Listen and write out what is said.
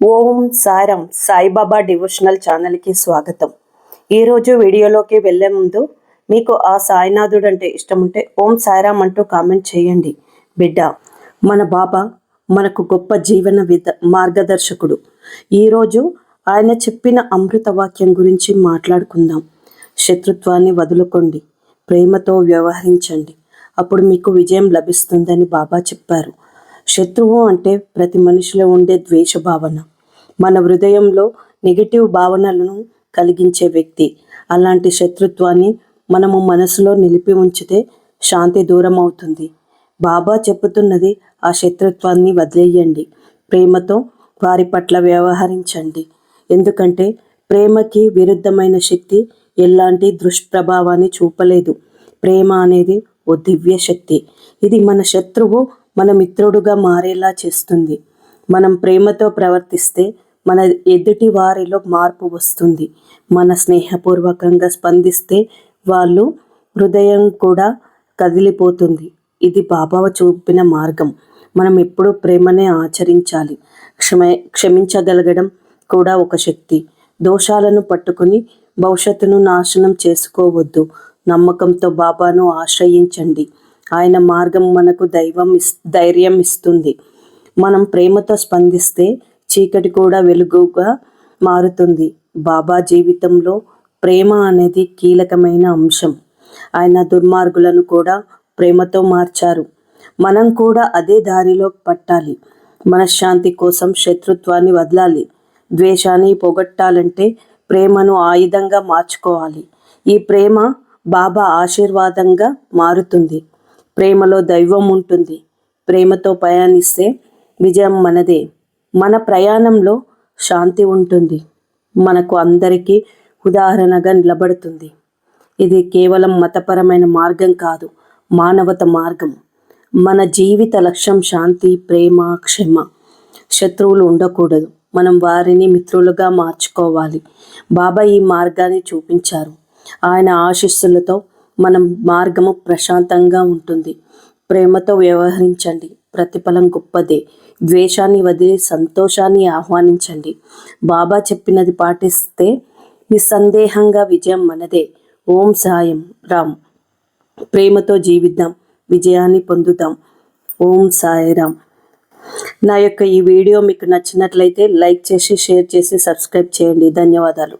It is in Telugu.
ఓం సారం సాయిబాబా డివోషనల్ ఛానల్కి స్వాగతం. ఈరోజు వీడియోలోకి వెళ్ళే ముందు మీకు ఆ సాయినాథుడు అంటే ఇష్టం ఉంటే ఓం సాయిరామ్ అంటూ కామెంట్ చేయండి. బిడ్డ మన బాబా మనకు గొప్ప జీవన విధ మార్గదర్శకుడు. ఈరోజు ఆయన చెప్పిన అమృత వాక్యం గురించి మాట్లాడుకుందాం. శత్రుత్వాన్ని వదులుకోండి ప్రేమతో వ్యవహరించండి. అప్పుడు మీకు విజయం లభిస్తుందని బాబా చెప్పారు. శత్రువు అంటే ప్రతి మనిషిలో ఉండే ద్వేష భావన మన హృదయంలో నెగిటివ్ భావనలను కలిగించే వ్యక్తి. అలాంటి శత్రుత్వాన్ని మనము మనసులో నిలిపి ఉంచితే శాంతి దూరం అవుతుంది బాబా చెబుతున్నది ఆ శత్రుత్వాన్ని వదిలేయండి. ప్రేమతో వారి పట్ల వ్యవహరించండి. ఎందుకంటే ప్రేమకి విరుద్ధమైన శక్తి ఎలాంటి దుష్ప్రభావాన్ని చూపలేదు. ప్రేమ అనేది ఓ దివ్య శక్తి ఇది మన శత్రువు మన మిత్రుడుగా మారేలా చేస్తుంది. మనం ప్రేమతో ప్రవర్తిస్తే మన ఎదుటి వారిలో మార్పు వస్తుంది. మన స్నేహపూర్వకంగా స్పందిస్తే వాళ్ళు హృదయం కూడా కదిలిపోతుంది. ఇది బాబా చూపిన మార్గం. మనం ఎప్పుడూ ప్రేమనే ఆచరించాలి. క్షమ క్షమించగలగడం కూడా ఒక శక్తి. దోషాలను పట్టుకుని భవిష్యత్తును నాశనం చేసుకోవద్దు. నమ్మకంతో బాబాను ఆశ్రయించండి. ఆయన మార్గం మనకు దైవం ఇస్ ధైర్యం ఇస్తుంది. మనం ప్రేమతో స్పందిస్తే చీకటి కూడా వెలుగుగా మారుతుంది. బాబా జీవితంలో ప్రేమ అనేది కీలకమైన అంశం. ఆయన దుర్మార్గులను కూడా ప్రేమతో మార్చారు. మనం కూడా అదే దారిలో పట్టాలి. మనశ్శాంతి కోసం శత్రుత్వాన్ని వదలాలి. ద్వేషాన్ని పొగట్టాలంటే ప్రేమను ఆయుధంగా మార్చుకోవాలి. ఈ ప్రేమ బాబా ఆశీర్వాదంగా మారుతుంది. ప్రేమలో దైవం ఉంటుంది. ప్రేమతో ప్రయాణిస్తే విజయం మనదే. మన ప్రయాణంలో శాంతి ఉంటుంది. మనకు అందరికీ ఉదాహరణగా నిలబడుతుంది. ఇది కేవలం మతపరమైన మార్గం కాదు మానవత మార్గం. మన జీవిత లక్ష్యం శాంతి ప్రేమ క్షమ. శత్రువులు ఉండకూడదు. మనం వారిని మిత్రులుగా మార్చుకోవాలి. బాబా ఈ మార్గాన్ని చూపించారు. ఆయన ఆశీస్సులతో మన మార్గము ప్రశాంతంగా ఉంటుంది. ప్రేమతో వ్యవహరించండి. ప్రతిఫలం గొప్పదే. ద్వేషాన్ని వదిలి సంతోషాన్ని ఆహ్వానించండి. బాబా చెప్పినది పాటిస్తే నిస్సందేహంగా విజయం మనదే. ఓం సాయం. రామ్. ప్రేమతో జీవిద్దాం. విజయాన్ని పొందుదాం. ఓం సాయిరామ్ నా యొక్క ఈ వీడియో మీకు నచ్చినట్లయితే లైక్ చేసి షేర్ చేసి సబ్స్క్రైబ్ చేయండి. ధన్యవాదాలు.